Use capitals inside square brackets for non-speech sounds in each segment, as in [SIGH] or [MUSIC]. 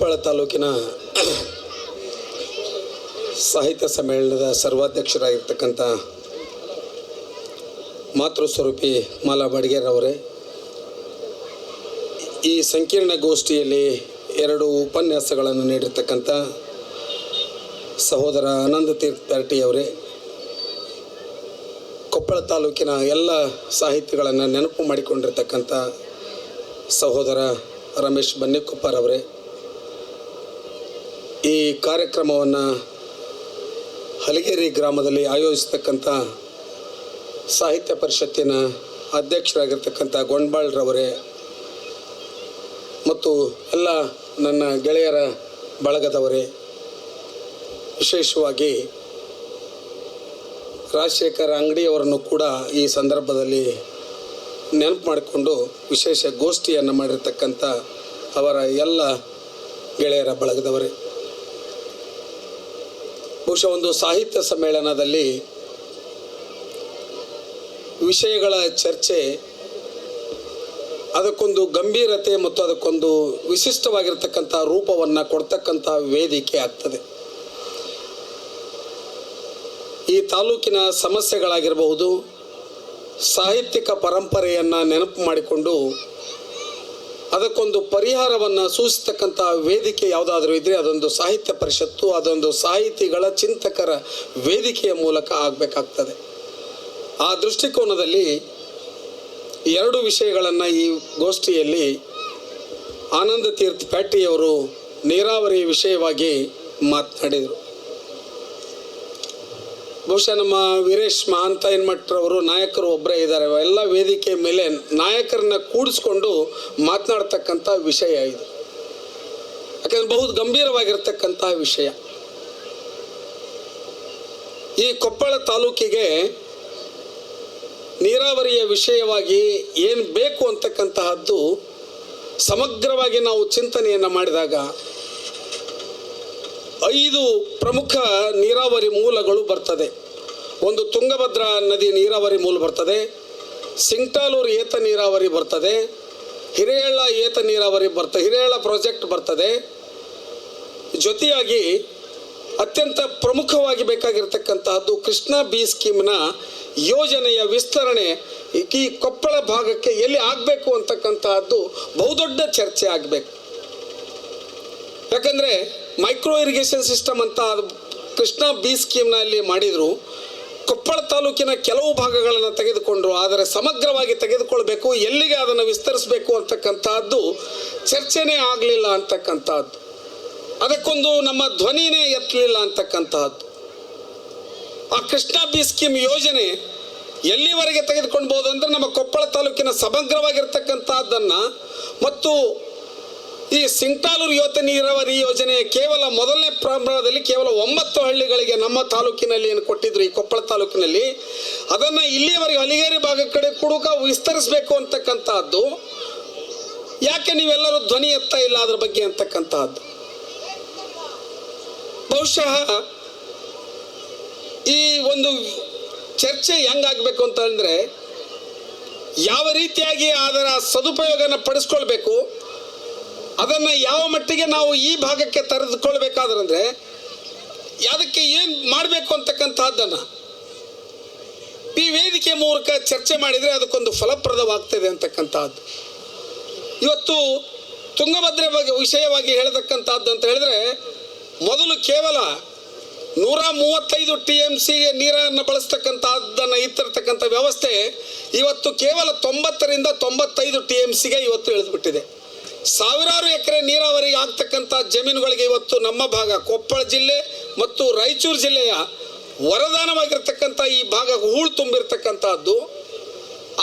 ಕೊಪ್ಪಳ ತಾಲೂಕಿನ ಸಾಹಿತ್ಯ ಸಮ್ಮೇಳನದ ಸರ್ವಾಧ್ಯಕ್ಷರಾಗಿರ್ತಕ್ಕಂಥ ಮಾತೃಸ್ವರೂಪಿ ಮಾಲಾ ಬಡ್ಗೇರವರೇ, ಈ ಸಂಕೀರ್ಣ ಗೋಷ್ಠಿಯಲ್ಲಿ ಎರಡು ಉಪನ್ಯಾಸಗಳನ್ನು ನೀಡಿರ್ತಕ್ಕಂಥ ಸಹೋದರ ಆನಂದ ತೀರ್ಥ ಪ್ಯಾರ್ಟಿಯವರೇ ಕೊಪ್ಪಳ ತಾಲೂಕಿನ ಎಲ್ಲ ಸಾಹಿತಿಗಳನ್ನು ನೆನಪು ಮಾಡಿಕೊಂಡಿರ್ತಕ್ಕಂಥ ಸಹೋದರ ರಮೇಶ್ ಬನ್ನಿಕೊಪ್ಪರವರೇ ಈ ಕಾರ್ಯಕ್ರಮವನ್ನು ಹಲಗೇರಿ ಗ್ರಾಮದಲ್ಲಿ ಆಯೋಜಿಸ್ತಕ್ಕಂಥ ಸಾಹಿತ್ಯ ಪರಿಷತ್ತಿನ ಅಧ್ಯಕ್ಷರಾಗಿರ್ತಕ್ಕಂಥ ಗೊಂಡ್ಬಾಳ್ರವರೇ ಮತ್ತು ಎಲ್ಲ ನನ್ನ ಗೆಳೆಯರ ಬಳಗದವರೇ, ವಿಶೇಷವಾಗಿ ರಾಜಶೇಖರ ಅಂಗಡಿಯವರನ್ನು ಕೂಡ ಈ ಸಂದರ್ಭದಲ್ಲಿ ನೆನಪು ಮಾಡಿಕೊಂಡು ವಿಶೇಷ ಗೋಷ್ಠಿಯನ್ನು ಮಾಡಿರ್ತಕ್ಕಂಥ ಅವರ ಎಲ್ಲ ಗೆಳೆಯರ ಬಳಗದವರೇ. ಬಹುಶಃ ಒಂದು ಸಾಹಿತ್ಯ ಸಮ್ಮೇಳನದಲ್ಲಿ ವಿಷಯಗಳ ಚರ್ಚೆ, ಅದಕ್ಕೊಂದು ಗಂಭೀರತೆ ಮತ್ತು ಅದಕ್ಕೊಂದು ವಿಶಿಷ್ಟವಾಗಿರ್ತಕ್ಕಂಥ ರೂಪವನ್ನು ಕೊಡ್ತಕ್ಕಂಥ ವೇದಿಕೆ ಆಗ್ತದೆ. ಈ ತಾಲೂಕಿನ ಸಮಸ್ಯೆಗಳಾಗಿರಬಹುದು, ಸಾಹಿತ್ಯಿಕ ಪರಂಪರೆಯನ್ನು ನೆನಪು ಮಾಡಿಕೊಂಡು ಅದಕ್ಕೊಂದು ಪರಿಹಾರವನ್ನು ಸೂಚಿಸ್ತಕ್ಕಂಥ ವೇದಿಕೆ ಯಾವುದಾದ್ರೂ ಇದ್ದರೆ ಅದೊಂದು ಸಾಹಿತ್ಯ ಪರಿಷತ್ತು, ಅದೊಂದು ಸಾಹಿತಿಗಳ ಚಿಂತಕರ ವೇದಿಕೆಯ ಮೂಲಕ ಆಗಬೇಕಾಗ್ತದೆ. ಆ ದೃಷ್ಟಿಕೋನದಲ್ಲಿ ಎರಡು ವಿಷಯಗಳನ್ನು ಈ ಗೋಷ್ಠಿಯಲ್ಲಿ ಆನಂದ ತೀರ್ಥ ಪ್ಯಾಟಿಯವರು ನೀರಾವರಿ ವಿಷಯವಾಗಿ ಮಾತನಾಡಿದರು. ಬಹುಶಃ ನಮ್ಮ ವೀರೇಶ್ ಮಹಾಂತಯ್ಯನಮಠರವರು ನಾಯಕರು ಒಬ್ಬರೇ ಇದ್ದಾರೆ. ಎಲ್ಲ ವೇದಿಕೆ ಮೇಲೆ ನಾಯಕರನ್ನ ಕೂಡಿಸ್ಕೊಂಡು ಮಾತನಾಡ್ತಕ್ಕಂಥ ವಿಷಯ ಇದು. ಯಾಕಂದ್ರೆ ಬಹು ಗಂಭೀರವಾಗಿರ್ತಕ್ಕಂತಹ ವಿಷಯ. ಈ ಕೊಪ್ಪಳ ತಾಲೂಕಿಗೆ ನೀರಾವರಿಯ ವಿಷಯವಾಗಿ ಏನು ಬೇಕು ಅಂತಕ್ಕಂತಹದ್ದು ಸಮಗ್ರವಾಗಿ ನಾವು ಚಿಂತನೆಯನ್ನು ಮಾಡಿದಾಗ ಐದು ಪ್ರಮುಖ ನೀರಾವರಿ ಮೂಲಗಳು ಬರ್ತದೆ. ಒಂದು ತುಂಗಭದ್ರಾ ನದಿ ನೀರಾವರಿ ಮೂಲ ಬರ್ತದೆ. ಸಿಂಗ್ಟಾಲೂರು ಏತ ನೀರಾವರಿ ಬರ್ತದೆ. ಹಿರೇಹಳ್ಳ ಏತ ನೀರಾವರಿ ಬರ್ತದೆ ಹಿರೇಹಳ್ಳ ಪ್ರಾಜೆಕ್ಟ್ ಬರ್ತದೆ. ಜೊತೆಯಾಗಿ ಅತ್ಯಂತ ಪ್ರಮುಖವಾಗಿ ಬೇಕಾಗಿರ್ತಕ್ಕಂತಹದ್ದು ಕೃಷ್ಣ ಬಿ ಸ್ಕೀಮ್ನ ಯೋಜನೆಯ ವಿಸ್ತರಣೆ ಈ ಕೊಪ್ಪಳ ಭಾಗಕ್ಕೆ ಎಲ್ಲಿ ಆಗಬೇಕು ಅಂತಕ್ಕಂತಹದ್ದು ಬಹುದೊಡ್ಡ ಚರ್ಚೆ ಆಗಬೇಕು. ಯಾಕಂದರೆ ಮೈಕ್ರೋ ಇರಿಗೇಷನ್ ಸಿಸ್ಟಮ್ ಅಂತ ಅದು ಕೃಷ್ಣ ಬಿ ಸ್ಕೀಮ್ನಲ್ಲಿ ಮಾಡಿದರು. ಕೊಪ್ಪಳ ತಾಲೂಕಿನ ಕೆಲವು ಭಾಗಗಳನ್ನು ತೆಗೆದುಕೊಂಡ್ರು. ಆದರೆ ಸಮಗ್ರವಾಗಿ ತೆಗೆದುಕೊಳ್ಬೇಕು, ಎಲ್ಲಿಗೆ ಅದನ್ನು ವಿಸ್ತರಿಸಬೇಕು ಅಂತಕ್ಕಂಥದ್ದು ಚರ್ಚೆನೇ ಆಗಲಿಲ್ಲ ಅಂತಕ್ಕಂಥದ್ದು. ಅದಕ್ಕೊಂದು ನಮ್ಮ ಧ್ವನಿನೇ ಎತ್ತಲಿಲ್ಲ ಅಂತಕ್ಕಂಥದ್ದು. ಆ ಕೃಷ್ಣ ಬಿ ಸ್ಕೀಮ್ ಯೋಜನೆ ಎಲ್ಲಿವರೆಗೆ ತೆಗೆದುಕೊಳ್ಬೋದು ಅಂದರೆ ನಮ್ಮ ಕೊಪ್ಪಳ ತಾಲೂಕಿನ ಸಮಗ್ರವಾಗಿರ್ತಕ್ಕಂಥದ್ದನ್ನು ಮತ್ತು ಈ ಸಿಂತಾಲೂರು ಯುವತ ನೀರಾವರಿ ಯೋಜನೆ ಕೇವಲ ಮೊದಲನೇ ಪ್ರಾರಂಭದಲ್ಲಿ ಕೇವಲ ಒಂಬತ್ತು ಹಳ್ಳಿಗಳಿಗೆ ನಮ್ಮ ತಾಲೂಕಿನಲ್ಲಿ ಏನು ಕೊಟ್ಟಿದ್ರು, ಈ ಕೊಪ್ಪಳ ತಾಲೂಕಿನಲ್ಲಿ. ಅದನ್ನು ಇಲ್ಲಿಯವರೆಗೆ ಹಲಿಗೇರಿ ಭಾಗ ಕಡೆ ಕುಡುಕ ವಿಸ್ತರಿಸಬೇಕು ಅಂತಕ್ಕಂತಹದ್ದು. ಯಾಕೆ ನೀವೆಲ್ಲರೂ ಧ್ವನಿ ಎತ್ತಾ ಇಲ್ಲ ಅದ್ರ ಬಗ್ಗೆ ಅಂತಕ್ಕಂತಹದ್ದು? ಬಹುಶಃ ಈ ಒಂದು ಚರ್ಚೆ ಹೆಂಗಾಗಬೇಕು ಅಂತ ಅಂದರೆ ಯಾವ ರೀತಿಯಾಗಿ ಅದರ ಸದುಪಯೋಗನ ಪಡಿಸ್ಕೊಳ್ಬೇಕು ಅದನ್ನು ಯಾವ ಮಟ್ಟಿಗೆ ನಾವು ಈ ಭಾಗಕ್ಕೆ ತೆರೆದುಕೊಳ್ಬೇಕಾದ್ರಂದ್ರೆ ಅದಕ್ಕೆ ಏನು ಮಾಡಬೇಕು ಅಂತಕ್ಕಂಥದ್ದನ್ನು. ಈ ವೇದಿಕೆ ಮೂಲಕ ಚರ್ಚೆ ಮಾಡಿದರೆ ಅದಕ್ಕೊಂದು ಫಲಪ್ರದವಾಗ್ತದೆ ಅಂತಕ್ಕಂಥದ್ದು. ಇವತ್ತು ತುಂಗಭದ್ರೆ ಬಗ್ಗೆ ವಿಷಯವಾಗಿ ಹೇಳತಕ್ಕಂಥದ್ದು ಅಂತ ಹೇಳಿದ್ರೆ, ಮೊದಲು ಕೇವಲ ನೂರ ಮೂವತ್ತೈದು ಟಿ ಎಂ ಸಿಗೆ ನೀರನ್ನು ಬಳಸ್ತಕ್ಕಂಥದ್ದನ್ನು ಇತ್ತಿರತಕ್ಕಂಥ ವ್ಯವಸ್ಥೆ ಇವತ್ತು ಕೇವಲ ತೊಂಬತ್ತರಿಂದ ತೊಂಬತ್ತೈದು ಟಿ ಎಂ ಸಿಗೆ ಇವತ್ತು ಇಳಿದುಬಿಟ್ಟಿದೆ. ಸಾವಿರಾರು ಎಕರೆ ನೀರಾವರಿಗೆ ಆಗ್ತಕ್ಕಂಥ ಜಮೀನುಗಳಿಗೆ ಇವತ್ತು ನಮ್ಮ ಭಾಗ, ಕೊಪ್ಪಳ ಜಿಲ್ಲೆ ಮತ್ತು ರಾಯಚೂರು ಜಿಲ್ಲೆಯ ವರದಾನವಾಗಿರ್ತಕ್ಕಂಥ ಈ ಭಾಗ ಹೂಳು ತುಂಬಿರ್ತಕ್ಕಂಥದ್ದು.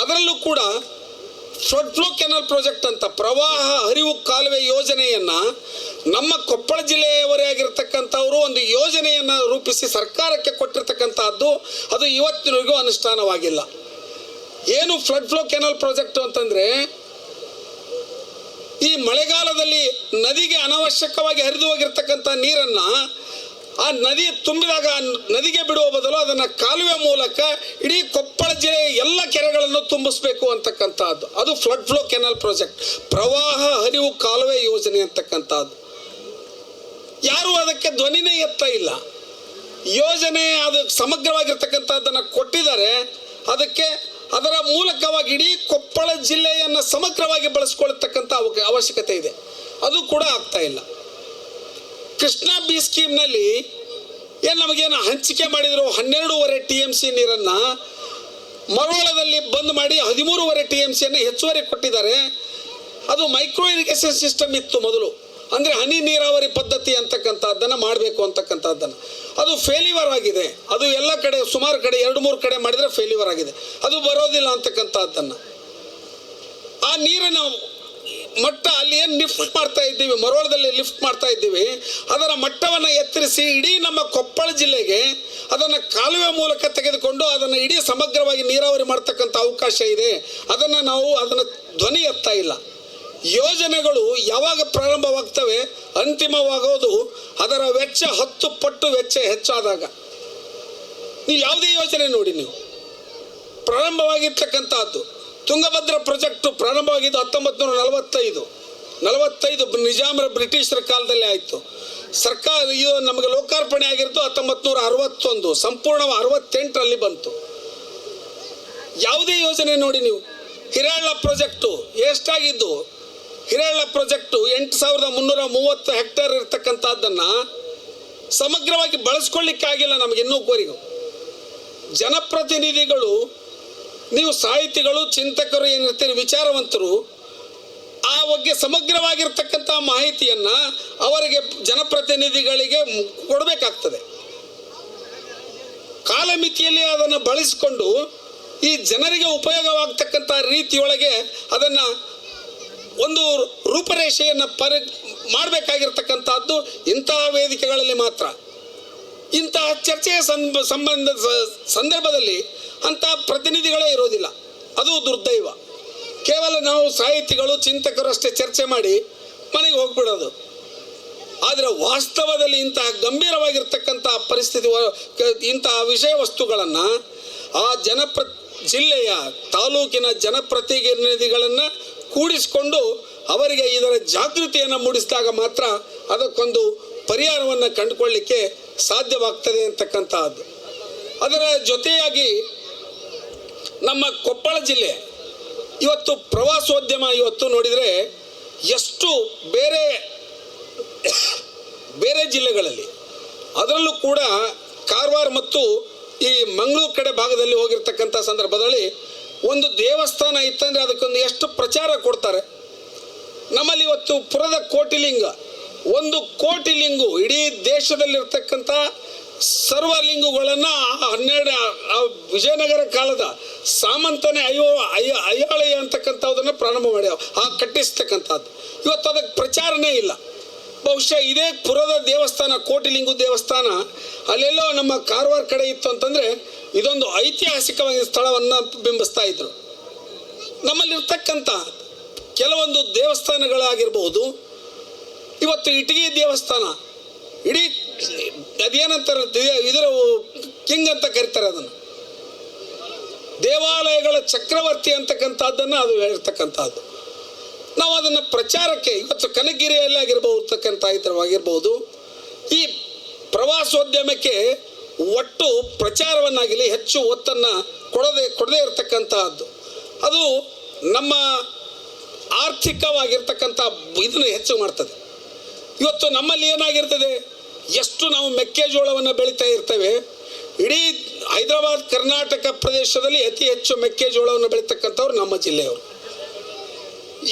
ಅದರಲ್ಲೂ ಕೂಡ ಫ್ಲಡ್ ಫ್ಲೋ ಕೆನಲ್ ಪ್ರಾಜೆಕ್ಟ್ ಅಂತ ಪ್ರವಾಹ ಹರಿವು ಕಾಲುವೆ ಯೋಜನೆಯನ್ನು ನಮ್ಮ ಕೊಪ್ಪಳ ಜಿಲ್ಲೆಯವರೇ ಆಗಿರ್ತಕ್ಕಂಥವರು ಒಂದು ಯೋಜನೆಯನ್ನು ರೂಪಿಸಿ ಸರ್ಕಾರಕ್ಕೆ ಕೊಟ್ಟಿರ್ತಕ್ಕಂಥದ್ದು. ಅದು ಇವತ್ತಿನವರೆಗೂ ಅನುಷ್ಠಾನವಾಗಿಲ್ಲ. ಏನು ಫ್ಲಡ್ ಫ್ಲೋ ಕೆನಲ್ ಪ್ರಾಜೆಕ್ಟ್ ಅಂತಂದರೆ ಈ ಮಳೆಗಾಲದಲ್ಲಿ ನದಿಗೆ ಅನಾವಶ್ಯಕವಾಗಿ ಹರಿದು ಹೋಗಿರ್ತಕ್ಕಂಥ ನೀರನ್ನು ಆ ನದಿ ತುಂಬಿದಾಗ ನದಿಗೆ ಬಿಡುವ ಬದಲು ಅದನ್ನು ಕಾಲುವೆ ಮೂಲಕ ಇಡೀ ಕೊಪ್ಪಳ ಜಿಲ್ಲೆಯ ಎಲ್ಲ ಕೆರೆಗಳನ್ನು ತುಂಬಿಸಬೇಕು ಅಂತಕ್ಕಂಥದ್ದು. ಅದು ಫ್ಲಡ್ ಫ್ಲೋ ಕೆನಲ್ ಪ್ರಾಜೆಕ್ಟ್ ಪ್ರವಾಹ ಹರಿವು ಕಾಲುವೆ ಯೋಜನೆ ಅಂತಕ್ಕಂಥದ್ದು. ಯಾರೂ ಅದಕ್ಕೆ ಧ್ವನಿನೇ ಎತ್ತಾ ಇಲ್ಲ. ಯೋಜನೆ ಅದು ಸಮಗ್ರವಾಗಿರ್ತಕ್ಕಂಥದ್ದನ್ನು ಕೊಟ್ಟಿದ್ದಾರೆ. ಅದಕ್ಕೆ ಅದರ ಮೂಲಕವಾಗಿ ಇಡೀ ಕೊಪ್ಪಳ ಜಿಲ್ಲೆಯನ್ನು ಸಮಗ್ರವಾಗಿ ಬಳಸ್ಕೊಳ್ತಕ್ಕಂಥ ಅವ- ಅವಶ್ಯಕತೆ ಇದೆ. ಅದು ಕೂಡ ಆಗ್ತಾ ಇಲ್ಲ. ಕೃಷ್ಣ ಬಿ ಸ್ಕೀಮ್ನಲ್ಲಿ ಏನು ನಮಗೇನು ಹಂಚಿಕೆ ಮಾಡಿದ್ರು? ಹನ್ನೆರಡೂವರೆ ಟಿ ಎಂ ಸಿ ನೀರನ್ನು ಮರೋಳದಲ್ಲಿ ಬಂದ್ ಮಾಡಿ ಹದಿಮೂರುವರೆ ಟಿ ಎಂ ಸಿಯನ್ನು ಹೆಚ್ಚುವರಿ ಕೊಟ್ಟಿದ್ದಾರೆ. ಅದು ಮೈಕ್ರೋ ಇರಿಗೇಷನ್ ಸಿಸ್ಟಮ್ ಇತ್ತು ಮೊದಲು. ಅಂದರೆ ಹನಿ ನೀರಾವರಿ ಪದ್ಧತಿ ಅಂತಕ್ಕಂಥದ್ದನ್ನು ಮಾಡಬೇಕು ಅಂತಕ್ಕಂಥದ್ದನ್ನು. ಅದು ಫೇಲ್ಯೂರ್ ಆಗಿದೆ. ಅದು ಎಲ್ಲ ಕಡೆ, ಸುಮಾರು ಕಡೆ, ಎರಡು ಮೂರು ಕಡೆ ಮಾಡಿದರೆ ಫೇಲ್ಯೂರ್ ಆಗಿದೆ. ಅದು ಬರೋದಿಲ್ಲ ಅಂತಕ್ಕಂಥದ್ದನ್ನು. ಆ ನೀರನ್ನು ಮಟ್ಟ ಅಲ್ಲಿ ಏನು ಲಿಫ್ಟ್ ಮಾಡ್ತಾ ಇದ್ದೀವಿ, ಮರೋಳದಲ್ಲಿ ಲಿಫ್ಟ್ ಮಾಡ್ತಾ ಇದ್ದೀವಿ, ಅದರ ಮಟ್ಟವನ್ನು ಎತ್ತರಿಸಿ ಇಡೀ ನಮ್ಮ ಕೊಪ್ಪಳ ಜಿಲ್ಲೆಗೆ ಅದನ್ನು ಕಾಲುವೆ ಮೂಲಕ ತೆಗೆದುಕೊಂಡು ಅದನ್ನು ಇಡೀ ಸಮಗ್ರವಾಗಿ ನೀರಾವರಿ ಮಾಡ್ತಕ್ಕಂಥ ಅವಕಾಶ ಇದೆ. ಅದನ್ನು ನಾವು, ಅದನ್ನು ಧ್ವನಿ ಎತ್ತಾ ಇಲ್ಲ. ಯೋಜನೆಗಳು ಯಾವಾಗ ಪ್ರಾರಂಭವಾಗ್ತವೆ ಅಂತಿಮವಾಗೋದು ಅದರ ವೆಚ್ಚ ಹತ್ತು ಪಟ್ಟು ವೆಚ್ಚ ಹೆಚ್ಚಾದಾಗ. ನೀವು ಯಾವುದೇ ಯೋಜನೆ ನೋಡಿ ನೀವು. ಪ್ರಾರಂಭವಾಗಿರ್ತಕ್ಕಂಥದ್ದು. ತುಂಗಭದ್ರ ಪ್ರಾಜೆಕ್ಟು ಪ್ರಾರಂಭವಾಗಿದ್ದು ಹತ್ತೊಂಬತ್ತು ನೂರ ನಲವತ್ತೈದು. ನಲವತ್ತೈದು ನಿಜಾಮರ ಬ್ರಿಟಿಷರ ಕಾಲದಲ್ಲಿ ಆಯಿತು. ಸರ್ಕಾರ ಇದು ನಮಗೆ ಲೋಕಾರ್ಪಣೆ ಆಗಿರೋದು ಹತ್ತೊಂಬತ್ತು ನೂರ ಅರವತ್ತೊಂದು. ಸಂಪೂರ್ಣ ಅರವತ್ತೆಂಟರಲ್ಲಿ ಬಂತು. ಯಾವುದೇ ಯೋಜನೆ ನೋಡಿ ನೀವು. ಹಿರಾಳ ಪ್ರಾಜೆಕ್ಟು ಎಷ್ಟಾಗಿದ್ದು? ಹಿರೇಳ್ಳ ಪ್ರಾಜೆಕ್ಟು ಎಂಟು ಸಾವಿರದ ಮುನ್ನೂರ ಮೂವತ್ತು ಹೆಕ್ಟೇರ್ ಇರ್ತಕ್ಕಂಥದ್ದನ್ನು ಸಮಗ್ರವಾಗಿ ಬಳಸ್ಕೊಳ್ಳಿಕ್ಕಾಗಿಲ್ಲ ನಮಗೆ ಇನ್ನೂವರೆಗೂ ಜನಪ್ರತಿನಿಧಿಗಳು, ನೀವು ಸಾಹಿತಿಗಳು, ಚಿಂತಕರು ಏನಿರ್ತೀರಿ, ವಿಚಾರವಂತರು, ಆ ಬಗ್ಗೆ ಸಮಗ್ರವಾಗಿರ್ತಕ್ಕಂಥ ಮಾಹಿತಿಯನ್ನು ಅವರಿಗೆ ಜನಪ್ರತಿನಿಧಿಗಳಿಗೆ ಕೊಡಬೇಕಾಗ್ತದೆ. ಕಾಲಮಿತಿಯಲ್ಲಿ ಅದನ್ನು ಬಳಸಿಕೊಂಡು ಈ ಜನರಿಗೆ ಉಪಯೋಗವಾಗ್ತಕ್ಕಂಥ ರೀತಿಯೊಳಗೆ ಅದನ್ನು ಒಂದು ರೂಪರೇಷೆಯನ್ನು ಪರಿ, ಮಾಡಬೇಕಾಗಿರ್ತಕ್ಕಂಥದ್ದು ಇಂತಹ ವೇದಿಕೆಗಳಲ್ಲಿ ಮಾತ್ರ. ಇಂತಹ ಚರ್ಚೆಯ ಸಂಬ, ಸಂಬಂಧ ಸಂದರ್ಭದಲ್ಲಿ ಅಂತಹ ಪ್ರತಿನಿಧಿಗಳೇ ಇರೋದಿಲ್ಲ. ಅದು ದುರ್ದೈವ. ಕೇವಲ ನಾವು ಸಾಹಿತಿಗಳು ಚಿಂತಕರಷ್ಟೇ ಚರ್ಚೆ ಮಾಡಿ ಮನೆಗೆ ಹೋಗ್ಬಿಡೋದು. ಆದರೆ ವಾಸ್ತವದಲ್ಲಿ ಇಂತಹ ಗಂಭೀರವಾಗಿರ್ತಕ್ಕಂಥ ಪರಿಸ್ಥಿತಿ ಇಂತಹ ವಿಷಯ ವಸ್ತುಗಳನ್ನು ಆ ಜನಪ್ರ, ಜಿಲ್ಲೆಯ ತಾಲೂಕಿನ ಜನಪ್ರತಿನಿಧಿಗಳನ್ನು ಕೂಡಿಸಿಕೊಂಡು ಅವರಿಗೆ ಇದರ ಜಾಗೃತಿಯನ್ನು ಮೂಡಿಸಿದಾಗ ಮಾತ್ರ ಅದಕ್ಕೊಂದು ಪರಿಹಾರವನ್ನು ಕಂಡುಕೊಳ್ಳಿಕ್ಕೆ ಸಾಧ್ಯವಾಗ್ತದೆ ಅಂತಕ್ಕಂಥದ್ದು ಅದರ ಜೊತೆಯಾಗಿ ನಮ್ಮ ಕೊಪ್ಪಳ ಜಿಲ್ಲೆ, ಇವತ್ತು ಪ್ರವಾಸೋದ್ಯಮ ಇವತ್ತು ನೋಡಿದರೆ ಎಷ್ಟು ಬೇರೆ ಬೇರೆ ಜಿಲ್ಲೆಗಳಲ್ಲಿ, ಅದರಲ್ಲೂ ಕೂಡ ಕಾರವಾರ ಮತ್ತು ಈ ಮಂಗಳೂರು ಕಡೆ ಭಾಗದಲ್ಲಿ ಹೋಗಿರ್ತಕ್ಕಂಥ ಸಂದರ್ಭದಲ್ಲಿ ಒಂದು ದೇವಸ್ಥಾನ ಇತ್ತಂದರೆ ಅದಕ್ಕೊಂದು ಎಷ್ಟು ಪ್ರಚಾರ ಕೊಡ್ತಾರೆ? ನಮ್ಮಲ್ಲಿ ಇವತ್ತು ಪುರದ ಕೋಟಿಲಿಂಗ, ಒಂದು ಕೋಟಿಲಿಂಗು ಇಡೀ ದೇಶದಲ್ಲಿರ್ತಕ್ಕಂಥ ಸರ್ವಲಿಂಗುಗಳನ್ನು ಹನ್ನೆರಡು ವಿಜಯನಗರ ಕಾಲದ ಸಾಮಂತನೇ ಅಯ್ಯೋ, ಅಯ್ಯ, ಅಯ್ಯಾಳಯ್ಯ ಅಂತಕ್ಕಂಥದ್ದನ್ನು ಪ್ರಾರಂಭ ಮಾಡ್ಯಾವ, ಆ ಕಟ್ಟಿಸ್ತಕ್ಕಂಥದ್ದು. ಇವತ್ತು ಅದಕ್ಕೆ ಪ್ರಚಾರನೇ ಇಲ್ಲ. ಬಹುಶಃ ಇದೇ ಪುರದ ದೇವಸ್ಥಾನ, ಕೋಟಿಲಿಂಗು ದೇವಸ್ಥಾನ, ಅಲ್ಲೆಲ್ಲೋ ನಮ್ಮ ಕಾರವಾರ ಕಡೆ ಇತ್ತು ಅಂತಂದರೆ ಇದೊಂದು ಐತಿಹಾಸಿಕವಾಗಿ ಸ್ಥಳವನ್ನು ಬಿಂಬಿಸ್ತಾ ಇದ್ರು. ನಮ್ಮಲ್ಲಿರ್ತಕ್ಕಂಥ ಕೆಲವೊಂದು ದೇವಸ್ಥಾನಗಳಾಗಿರ್ಬೋದು ಇವತ್ತು ಇಟಗಿ ದೇವಸ್ಥಾನ, ಇಡೀ ಅದೇನಂತಾರೆ ಇದರ ಕಿಂಗ್ ಅಂತ ಕರೀತಾರೆ ಅದನ್ನು. ದೇವಾಲಯಗಳ ಚಕ್ರವರ್ತಿ ಅಂತಕ್ಕಂಥದ್ದನ್ನು ಅದು ಹೇಳಿರ್ತಕ್ಕಂಥದ್ದು. ನಾವು ಅದನ್ನು ಪ್ರಚಾರಕ್ಕೆ ಇವತ್ತು ಕನಗಿರಿಯಲ್ಲಿ ಆಗಿರ್ಬೋದು, ಇರ್ತಕ್ಕಂಥ ಈ ಪ್ರವಾಸೋದ್ಯಮಕ್ಕೆ ಒಟ್ಟು ಪ್ರಚಾರವನ್ನಾಗಲಿ ಹೆಚ್ಚು ಒತ್ತನ್ನು ಕೊಡದೆ, ಕೊಡದೇ ಇರತಕ್ಕಂತಹದ್ದು. ಅದು ನಮ್ಮ ಆರ್ಥಿಕವಾಗಿರ್ತಕ್ಕಂಥ ಇದನ್ನು ಹೆಚ್ಚು ಮಾಡ್ತದೆ. ಇವತ್ತು ನಮ್ಮಲ್ಲಿ ಏನಾಗಿರ್ತದೆ, ಎಷ್ಟು ನಾವು ಮೆಕ್ಕೆಜೋಳವನ್ನು ಬೆಳೀತಾ ಇರ್ತೇವೆ, ಇಡೀ ಹೈದರಾಬಾದ್, ಕರ್ನಾಟಕ ಪ್ರದೇಶದಲ್ಲಿ ಅತಿ ಹೆಚ್ಚು ಮೆಕ್ಕೆಜೋಳವನ್ನು ಬೆಳೀತಕ್ಕಂಥವ್ರು ನಮ್ಮ ಜಿಲ್ಲೆಯವರು.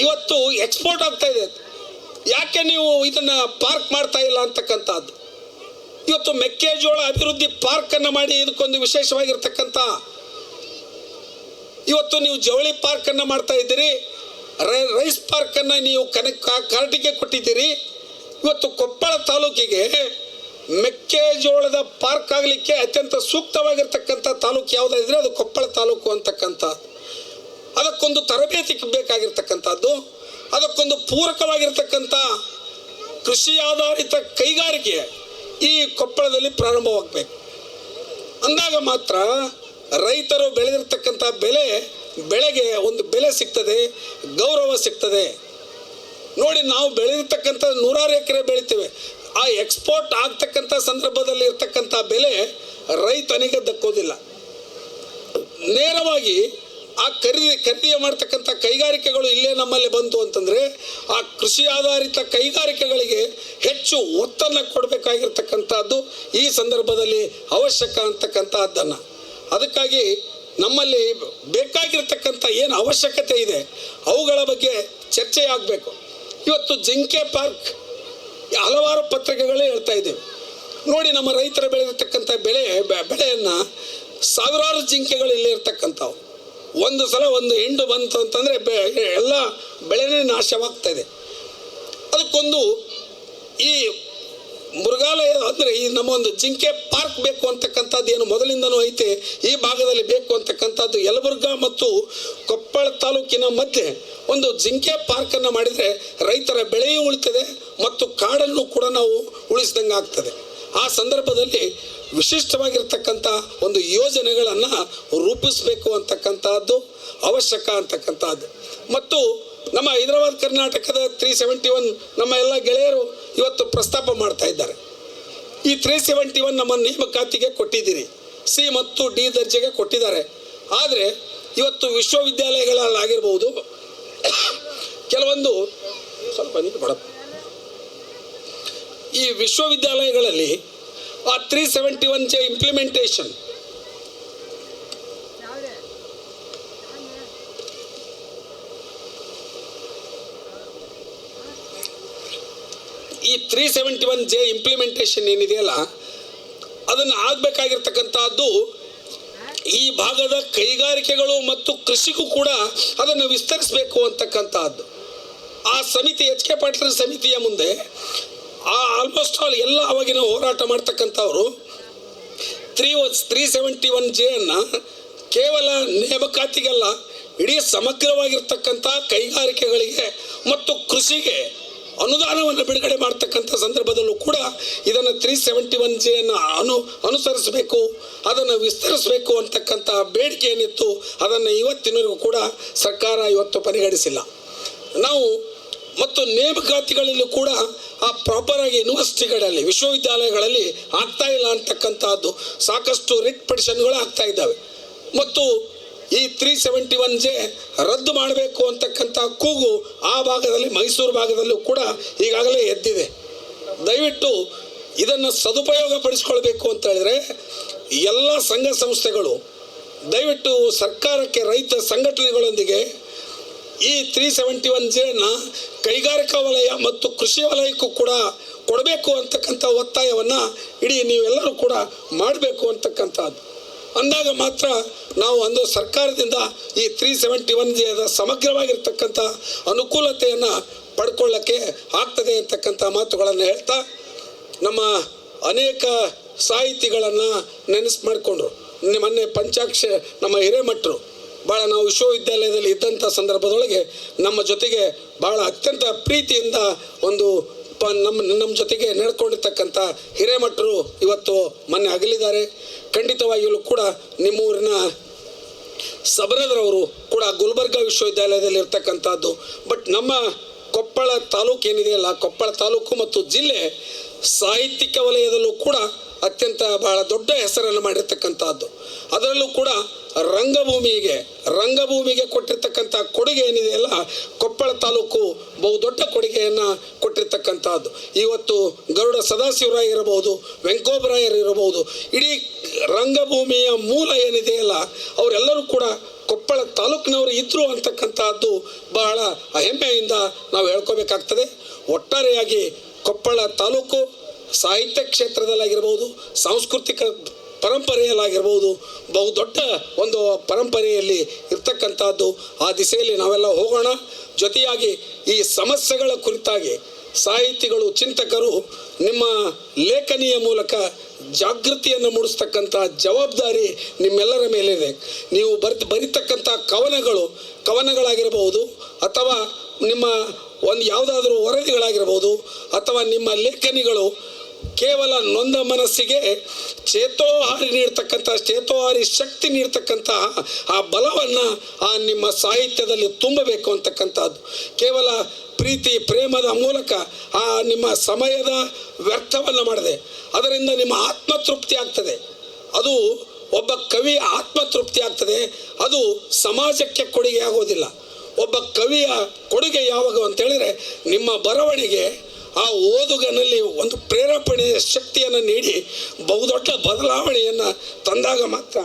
ಇವತ್ತು ಎಕ್ಸ್ಪೋರ್ಟ್ ಆಗ್ತಾ ಇದೆ. ಯಾಕೆ ನೀವು ಇದನ್ನು ಪಾರ್ಕ್ ಮಾಡ್ತಾ ಇಲ್ಲ ಅಂತಕ್ಕಂಥದ್ದು? ಇವತ್ತು ಮೆಕ್ಕೆಜೋಳ ಅಭಿವೃದ್ಧಿ ಪಾರ್ಕನ್ನು ಮಾಡಿ ಇದಕ್ಕೊಂದು ವಿಶೇಷವಾಗಿರ್ತಕ್ಕಂಥ, ಇವತ್ತು ನೀವು ಜವಳಿ ಪಾರ್ಕನ್ನು ಮಾಡ್ತಾ ಇದ್ದೀರಿ ರೈಸ್ ಪಾರ್ಕನ್ನು ನೀವು ಕನೆಕ್ಟ್ ಕಾರ್ಟಿಗೆ ಕೊಟ್ಟಿದ್ದೀರಿ. ಇವತ್ತು ಕೊಪ್ಪಳ ತಾಲೂಕಿಗೆ ಮೆಕ್ಕೆಜೋಳದ ಪಾರ್ಕ್ ಆಗಲಿಕ್ಕೆ ಅತ್ಯಂತ ಸೂಕ್ತವಾಗಿರ್ತಕ್ಕಂಥ ತಾಲೂಕು ಯಾವುದಾದ್ರೆ ಅದು ಕೊಪ್ಪಳ ತಾಲೂಕು ಅಂತಕ್ಕಂಥ ಅದಕ್ಕೊಂದು ತರಬೇತಿ ಬೇಕಾಗಿರ್ತಕ್ಕಂಥದ್ದು, ಅದಕ್ಕೊಂದು ಪೂರಕವಾಗಿರ್ತಕ್ಕಂಥ ಕೃಷಿ ಆಧಾರಿತ ಕೈಗಾರಿಕೆ ಈ ಕೊಪ್ಪಳದಲ್ಲಿ ಪ್ರಾರಂಭವಾಗಬೇಕು. ಅಂದಾಗ ಮಾತ್ರ ರೈತರು ಬೆಳೆದಿರ್ತಕ್ಕಂಥ ಬೆಲೆ, ಬೆಳೆಗೆ ಒಂದು ಬೆಲೆ ಸಿಗ್ತದೆ, ಗೌರವ ಸಿಗ್ತದೆ. ನೋಡಿ, ನಾವು ಬೆಳೆದಿರ್ತಕ್ಕಂಥ ನೂರಾರು ಎಕರೆ ಬೆಳಿತೇವೆ. ಆ ಎಕ್ಸ್ಪೋರ್ಟ್ ಆಗ್ತಕ್ಕಂಥ ಸಂದರ್ಭದಲ್ಲಿ ಇರ್ತಕ್ಕಂಥ ಬೆಲೆ ರೈತನಿಗೆ ದಕ್ಕೋದಿಲ್ಲ. ನೇರವಾಗಿ ಆ ಖರೀದಿ ಖರೀದಿ ಮಾಡ್ತಕ್ಕಂಥ ಕೈಗಾರಿಕೆಗಳು ಇಲ್ಲೇ ನಮ್ಮಲ್ಲಿ ಬಂತು ಅಂತಂದರೆ ಆ ಕೃಷಿ ಆಧಾರಿತ ಕೈಗಾರಿಕೆಗಳಿಗೆ ಹೆಚ್ಚು ಒತ್ತನ್ನು ಕೊಡಬೇಕಾಗಿರ್ತಕ್ಕಂಥದ್ದು ಈ ಸಂದರ್ಭದಲ್ಲಿ ಅವಶ್ಯಕ ಅಂತಕ್ಕಂಥದ್ದನ್ನು. ಅದಕ್ಕಾಗಿ ನಮ್ಮಲ್ಲಿ ಬೇಕಾಗಿರ್ತಕ್ಕಂಥ ಏನು ಅವಶ್ಯಕತೆ ಇದೆ, ಅವುಗಳ ಬಗ್ಗೆ ಚರ್ಚೆ ಆಗಬೇಕು. ಇವತ್ತು ಜಿಂಕೆ ಪಾರ್ಕ್ ಹಲವಾರು ಪತ್ರಿಕೆಗಳೇ ಹೇಳ್ತಾ ಇದ್ದೇವೆ. ನೋಡಿ ನಮ್ಮ ರೈತರ ಬೆಳೆದಿರ್ತಕ್ಕಂಥ ಬೆಳೆ ಬೆಳೆಯನ್ನು ಸಾವಿರಾರು ಜಿಂಕೆಗಳು ಇಲ್ಲೇ ಇರ್ತಕ್ಕಂಥವು. ಒಂದು ಸಲ ಒಂದು ಹಿಂಡು ಬಂತು ಅಂತಂದರೆ ಎಲ್ಲ ಬೆಳೆನೇ ನಾಶವಾಗ್ತಾ ಇದೆ ಅದಕ್ಕೊಂದು ಈ ಮೃಗಾಲಯ ಅಂದರೆ ಈ ನಮ್ಮ ಒಂದು ಜಿಂಕೆ ಪಾರ್ಕ್ ಬೇಕು ಅಂತಕ್ಕಂಥದ್ದು ಏನು ಮೊದಲಿಂದನೂ ಐತೆ, ಈ ಭಾಗದಲ್ಲಿ ಬೇಕು ಅಂತಕ್ಕಂಥದ್ದು ಯಲಬುರ್ಗಾ ಮತ್ತು ಕೊಪ್ಪಳ ತಾಲೂಕಿನ ಮಧ್ಯೆ ಒಂದು ಜಿಂಕೆ ಪಾರ್ಕನ್ನು ಮಾಡಿದರೆ ರೈತರ ಬೆಳೆಯೂ ಉಳಿತದೆ ಮತ್ತು ಕಾಡನ್ನು ಕೂಡ ನಾವು ಉಳಿಸಿದಂಗೆ ಆಗ್ತದೆ ಆ ಸಂದರ್ಭದಲ್ಲಿ ವಿಶಿಷ್ಟವಾಗಿರ್ತಕ್ಕಂಥ ಒಂದು ಯೋಜನೆಗಳನ್ನು ರೂಪಿಸಬೇಕು ಅಂತಕ್ಕಂಥದ್ದು ಅವಶ್ಯಕ ಅಂತಕ್ಕಂಥದ್ದು. ಮತ್ತು ನಮ್ಮ ಹೈದರಾಬಾದ್, ಕರ್ನಾಟಕದ ತ್ರೀ ಸೆವೆಂಟಿ ಒನ್ ನಮ್ಮ ಎಲ್ಲ ಗೆಳೆಯರು ಇವತ್ತು ಪ್ರಸ್ತಾಪ ಮಾಡ್ತಾ ಇದ್ದಾರೆ. ಈ ತ್ರೀ ಸೆವೆಂಟಿ ಒನ್ ನಮ್ಮ ನೇಮಕಾತಿಗೆ ಕೊಟ್ಟಿದ್ದೀರಿ. ಸಿ ಮತ್ತು ಡಿ ದರ್ಜೆಗೆ ಕೊಟ್ಟಿದ್ದಾರೆ. ಆದರೆ ಇವತ್ತು ವಿಶ್ವವಿದ್ಯಾಲಯಗಳಲ್ಲಾಗಿರ್ಬೋದು, [COUGHS] ಕೆಲವೊಂದು ಸ್ವಲ್ಪ ನೀರು ಈ ವಿಶ್ವವಿದ್ಯಾಲಯಗಳಲ್ಲಿ ಆ three seventy one J implementation ಈ three seventy one J implementation ಏನಿದೆಯಲ್ಲ, ಅದನ್ನು ಆಗಬೇಕಾಗಿರ್ತಕ್ಕಂಥದ್ದು ಈ ಭಾಗದ ಕೈಗಾರಿಕೆಗಳು ಮತ್ತು ಕೃಷಿಗೂ ಕೂಡ ಅದನ್ನು ವಿಸ್ತರಿಸಬೇಕು ಅಂತಕ್ಕಂಥದ್ದು. ಆ ಸಮಿತಿ ಎಚ್ ಕೆ ಪಾಟೀಲ್ ಸಮಿತಿಯ ಮುಂದೆ ಆ ಆಲ್ಮೋಸ್ಟ್ ಆಲ್ ಎಲ್ಲ ಅವಾಗಿನ ಹೋರಾಟ ಮಾಡ್ತಕ್ಕಂಥವ್ರು three three seventy one J ಅನ್ನು ಕೇವಲ ನೇಮಕಾತಿಗಲ್ಲ, ಇಡೀ ಸಮಗ್ರವಾಗಿರ್ತಕ್ಕಂಥ ಕೈಗಾರಿಕೆಗಳಿಗೆ ಮತ್ತು ಕೃಷಿಗೆ ಅನುದಾನವನ್ನು ಬಿಡುಗಡೆ ಮಾಡ್ತಕ್ಕಂಥ ಸಂದರ್ಭದಲ್ಲೂ ಕೂಡ ಇದನ್ನು ತ್ರೀ ಸೆವೆಂಟಿ ಒನ್ ಜೆಯನ್ನು ಅನು, ಅನುಸರಿಸಬೇಕು, ಅದನ್ನು ವಿಸ್ತರಿಸಬೇಕು ಅಂತಕ್ಕಂಥ ಬೇಡಿಕೆ ಏನಿತ್ತು, ಅದನ್ನು ಇವತ್ತಿನವರೆಗೂ ಕೂಡ ಸರ್ಕಾರ ಇವತ್ತು ಪರಿಗಣಿಸಿಲ್ಲ. ನಾವು ಮತ್ತು ನೇಮಕಾತಿಗಳಲ್ಲೂ ಕೂಡ ಆ ಪ್ರಾಪರಾಗಿ ಯೂನಿವರ್ಸಿಟಿಗಳಲ್ಲಿ, ವಿಶ್ವವಿದ್ಯಾಲಯಗಳಲ್ಲಿ ಆಗ್ತಾ ಇಲ್ಲ ಅಂತಕ್ಕಂಥದ್ದು. ಸಾಕಷ್ಟು ರಿಟ್ ಪಿಟಿಷನ್ಗಳು ಆಗ್ತಾ ಇದ್ದಾವೆ. ಮತ್ತು ಈ ತ್ರೀ ಸೆವೆಂಟಿ ಒನ್ ಜೆ ರದ್ದು ಮಾಡಬೇಕು ಅಂತಕ್ಕಂಥ ಕೂಗು ಆ ಭಾಗದಲ್ಲಿ, ಮೈಸೂರು ಭಾಗದಲ್ಲೂ ಕೂಡ ಈಗಾಗಲೇ ಎದ್ದಿದೆ. ದಯವಿಟ್ಟು ಇದನ್ನು ಸದುಪಯೋಗ ಪಡಿಸ್ಕೊಳ್ಬೇಕು ಅಂತ ಹೇಳಿದ್ರೆ ಎಲ್ಲ ಸಂಘ ಸಂಸ್ಥೆಗಳು, ದಯವಿಟ್ಟು ಸರ್ಕಾರಕ್ಕೆ ರೈತ ಸಂಘಟನೆಗಳೊಂದಿಗೆ ಈ ತ್ರೀ ಸೆವೆಂಟಿ ಒನ್ ಜೆಯನ್ನು ಕೈಗಾರಿಕಾ ವಲಯ ಮತ್ತು ಕೃಷಿ ವಲಯಕ್ಕೂ ಕೂಡ ಕೊಡಬೇಕು ಅಂತಕ್ಕಂಥ ಒತ್ತಾಯವನ್ನು ಇಡೀ ನೀವೆಲ್ಲರೂ ಕೂಡ ಮಾಡಬೇಕು ಅಂತಕ್ಕಂಥದ್ದು. ಅಂದಾಗ ಮಾತ್ರ ನಾವು ಒಂದು ಸರ್ಕಾರದಿಂದ ಈ ತ್ರೀ ಸೆವೆಂಟಿ ಒನ್ ಜೆದ ಸಮಗ್ರವಾಗಿರ್ತಕ್ಕಂಥ ಅನುಕೂಲತೆಯನ್ನು ಪಡ್ಕೊಳ್ಳೋಕ್ಕೆ ಆಗ್ತದೆ ಅಂತಕ್ಕಂಥ ಮಾತುಗಳನ್ನು ಹೇಳ್ತಾ ನಮ್ಮ ಅನೇಕ ಸಾಹಿತಿಗಳನ್ನು ನೆನೆಸು, ಮಾಡಿಕೊಂಡ್ರು. ಮೊನ್ನೆ ಪಂಚಾಕ್ಷ, ನಮ್ಮ ಹಿರೇಮಠರು. ಭಾಳ ನಾವು ವಿಶ್ವವಿದ್ಯಾಲಯದಲ್ಲಿ ಇದ್ದಂಥ ಸಂದರ್ಭದೊಳಗೆ ನಮ್ಮ ಜೊತೆಗೆ ಭಾಳ ಅತ್ಯಂತ ಪ್ರೀತಿಯಿಂದ ಒಂದು ಪ ನಮ್ಮ ನಮ್ಮ ಜೊತೆಗೆ ನಡ್ಕೊಂಡಿರ್ತಕ್ಕಂಥ ಹಿರೇಮಠರು ಇವತ್ತು ಮೊನ್ನೆ ಅಗಲಿದ್ದಾರೆ. ಖಂಡಿತವಾಗಿಯೂ ಕೂಡ ನಿಮ್ಮೂರಿನ ಸಬರದ್ರವರು ಕೂಡ ಗುಲ್ಬರ್ಗ ವಿಶ್ವವಿದ್ಯಾಲಯದಲ್ಲಿ ಇರ್ತಕ್ಕಂಥದ್ದು. ಬಟ್ ನಮ್ಮ ಕೊಪ್ಪಳ ತಾಲೂಕು ಏನಿದೆಯಲ್ಲ ಕೊಪ್ಪಳ ತಾಲೂಕು ಮತ್ತು ಜಿಲ್ಲೆ ಸಾಹಿತ್ಯಿಕ ವಲಯದಲ್ಲೂ ಕೂಡ ಅತ್ಯಂತ ಬಹಳ ದೊಡ್ಡ ಹೆಸರನ್ನು ಮಾಡಿರ್ತಕ್ಕಂಥದ್ದು. ಅದರಲ್ಲೂ ಕೂಡ ರಂಗಭೂಮಿಗೆ ರಂಗಭೂಮಿಗೆ ಕೊಟ್ಟಿರ್ತಕ್ಕಂಥ ಕೊಡುಗೆ ಏನಿದೆಯಲ್ಲ ಕೊಪ್ಪಳ ತಾಲೂಕು ಬಹುದೊಡ್ಡ ಕೊಡುಗೆಯನ್ನು ಕೊಟ್ಟಿರ್ತಕ್ಕಂಥದ್ದು. ಇವತ್ತು ಗರುಡ ಸದಾಶಿವರಾಯ ಇರಬಹುದು ವೆಂಕೋಬರಾಯರು ಇರಬಹುದು, ಇಡೀ ರಂಗಭೂಮಿಯ ಮೂಲ ಏನಿದೆಯಲ್ಲ ಅವರೆಲ್ಲರೂ ಕೂಡ ಕೊಪ್ಪಳ ತಾಲೂಕಿನವರು ಇದ್ದರು ಅಂತಕ್ಕಂಥದ್ದು ಬಹಳ ಹೆಮ್ಮೆಯಿಂದ ನಾವು ಹೇಳ್ಕೋಬೇಕಾಗ್ತದೆ. ಒಟ್ಟಾರೆಯಾಗಿ ಕೊಪ್ಪಳ ತಾಲೂಕು ಸಾಹಿತ್ಯ ಕ್ಷೇತ್ರದಲ್ಲಾಗಿರ್ಬೋದು, ಸಾಂಸ್ಕೃತಿಕ ಪರಂಪರೆಯಲ್ಲಾಗಿರ್ಬೋದು ಬಹುದೊಡ್ಡ ಒಂದು ಪರಂಪರೆಯಲ್ಲಿ ಇರ್ತಕ್ಕಂಥದ್ದು. ಆ ದಿಸೆಯಲ್ಲಿ ನಾವೆಲ್ಲ ಹೋಗೋಣ. ಜೊತೆಯಾಗಿ ಈ ಸಮಸ್ಯೆಗಳ ಕುರಿತಾಗಿ ಸಾಹಿತಿಗಳು, ಚಿಂತಕರು ನಿಮ್ಮ ಲೇಖನಿಯ ಮೂಲಕ ಜಾಗೃತಿಯನ್ನು ಮೂಡಿಸ್ತಕ್ಕಂಥ ಜವಾಬ್ದಾರಿ ನಿಮ್ಮೆಲ್ಲರ ಮೇಲಿದೆ. ನೀವು ಬರೆದು, ಬರಿತಕ್ಕಂಥ ಕವನಗಳು ಕವನಗಳಾಗಿರಬಹುದು ಅಥವಾ ನಿಮ್ಮ ಒಂದು ಯಾವುದಾದ್ರೂ ವರದಿಗಳಾಗಿರ್ಬೋದು ಅಥವಾ ನಿಮ್ಮ ಲೇಖನಿಗಳು ಕೇವಲ ನೊಂದ ಮನಸ್ಸಿಗೆ ಚೇತೋಹಾರಿ ನೀಡ್ತಕ್ಕಂಥ, ಚೇತೋಹಾರಿ ಶಕ್ತಿ ನೀಡ್ತಕ್ಕಂತಹ ಆ ಬಲವನ್ನು ಆ ನಿಮ್ಮ ಸಾಹಿತ್ಯದಲ್ಲಿ ತುಂಬಬೇಕು ಅಂತಕ್ಕಂಥದ್ದು. ಕೇವಲ ಪ್ರೀತಿ, ಪ್ರೇಮದ ಮೂಲಕ ಆ ನಿಮ್ಮ ಸಮಯದ ವ್ಯರ್ಥವನ್ನು ಮಾಡಿದೆ. ಅದರಿಂದ ನಿಮ್ಮ ಆತ್ಮತೃಪ್ತಿ ಆಗ್ತದೆ. ಅದು ಒಬ್ಬ ಕವಿ ಆತ್ಮತೃಪ್ತಿ ಆಗ್ತದೆ. ಅದು ಸಮಾಜಕ್ಕೆ ಕೊಡುಗೆ ಆಗೋದಿಲ್ಲ. ಒಬ್ಬ ಕವಿಯ ಕೊಡುಗೆ ಯಾವಾಗ ಅಂತೇಳಿದರೆ ನಿಮ್ಮ ಬರವಣಿಗೆ ಆ ಓದುಗನಲ್ಲಿ ಒಂದು ಪ್ರೇರೇಪಣೆಯ ಶಕ್ತಿಯನ್ನು ನೀಡಿ ಬಹುದೊಡ್ಡ ಬದಲಾವಣೆಯನ್ನು ತಂದಾಗ ಮಾತ್ರ.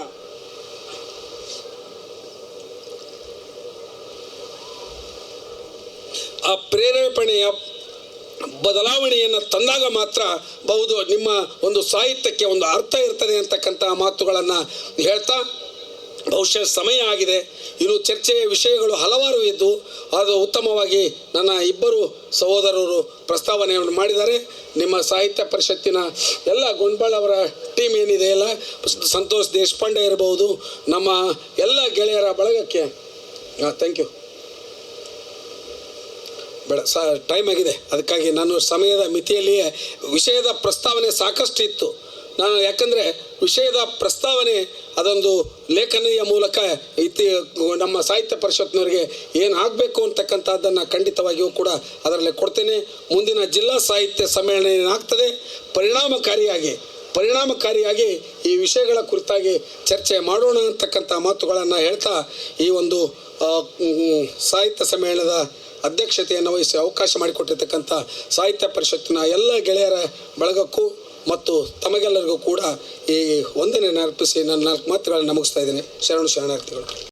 ಆ ಪ್ರೇರೇಪಣೆಯ ಬದಲಾವಣೆಯನ್ನು ತಂದಾಗ ಮಾತ್ರ ಬಹುದು ನಿಮ್ಮ ಒಂದು ಸಾಹಿತ್ಯಕ್ಕೆ ಒಂದು ಅರ್ಥ ಇರ್ತದೆ ಅಂತಕ್ಕಂಥ ಮಾತುಗಳನ್ನು ಹೇಳ್ತಾ ಬಹುಶಃ ಸಮಯ ಆಗಿದೆ. ಇನ್ನು ಚರ್ಚೆಯ ವಿಷಯಗಳು ಹಲವಾರು ಇದ್ದು ಅದು ಉತ್ತಮವಾಗಿ ನನ್ನ ಇಬ್ಬರು ಸಹೋದರರು ಪ್ರಸ್ತಾವನೆಯನ್ನು ಮಾಡಿದ್ದಾರೆ. ನಿಮ್ಮ ಸಾಹಿತ್ಯ ಪರಿಷತ್ತಿನ ಎಲ್ಲ ಗೊಂಡ್ಬಾಳ್ ಅವರ ಟೀಮ್ ಏನಿದೆ ಎಲ್ಲ, ಸಂತೋಷ್ ದೇಶಪಾಂಡೆ ಇರಬಹುದು ನಮ್ಮ ಎಲ್ಲ ಗೆಳೆಯರ ಬಳಗಕ್ಕೆ ಥ್ಯಾಂಕ್ ಯು ಬೇಡ, ಸ ಟೈಮ್ ಆಗಿದೆ. ಅದಕ್ಕಾಗಿ ನಾನು ಸಮಯದ ಮಿತಿಯಲ್ಲಿಯೇ ವಿಷಯದ ಪ್ರಸ್ತಾವನೆ ಸಾಕಷ್ಟು ಇತ್ತು. ನಾನು ಯಾಕಂದರೆ ವಿಷಯದ ಪ್ರಸ್ತಾವನೆ ಅದೊಂದು ಲೇಖನಿಯ ಮೂಲಕ ಇತಿ ನಮ್ಮ ಸಾಹಿತ್ಯ ಪರಿಷತ್ನವರಿಗೆ ಏನು ಆಗಬೇಕು ಅಂತಕ್ಕಂಥದ್ದನ್ನು ಖಂಡಿತವಾಗಿಯೂ ಕೂಡ ಅದರಲ್ಲಿ ಕೊಡ್ತೇನೆ. ಮುಂದಿನ ಜಿಲ್ಲಾ ಸಾಹಿತ್ಯ ಸಮ್ಮೇಳನ ಏನಾಗ್ತದೆ? ಪರಿಣಾಮಕಾರಿಯಾಗಿ ಪರಿಣಾಮಕಾರಿಯಾಗಿ ಈ ವಿಷಯಗಳ ಕುರಿತಾಗಿ ಚರ್ಚೆ ಮಾಡೋಣ ಅಂತಕ್ಕಂಥ ಮಾತುಗಳನ್ನು ಹೇಳ್ತಾ ಈ ಒಂದು ಸಾಹಿತ್ಯ ಸಮ್ಮೇಳನದ ಅಧ್ಯಕ್ಷತೆಯನ್ನು ವಹಿಸಿ ಅವಕಾಶ ಮಾಡಿಕೊಟ್ಟಿರ್ತಕ್ಕಂಥ ಸಾಹಿತ್ಯ ಪರಿಷತ್ತಿನ ಎಲ್ಲ ಗೆಳೆಯರ ಬಳಗಕ್ಕೂ ಮತ್ತು ತಮಗೆಲ್ಲರಿಗೂ ಕೂಡ ಈ ವಂದನೆ ಅರ್ಪಿಸಿ ನನ್ನ ನಾಲ್ಕು ಮಾತುಗಳನ್ನು ಮುಗಿಸ್ತಾ ಇದ್ದೀನಿ. ಶರಣು ಶರಣಾರ್ಥಿಗಳು.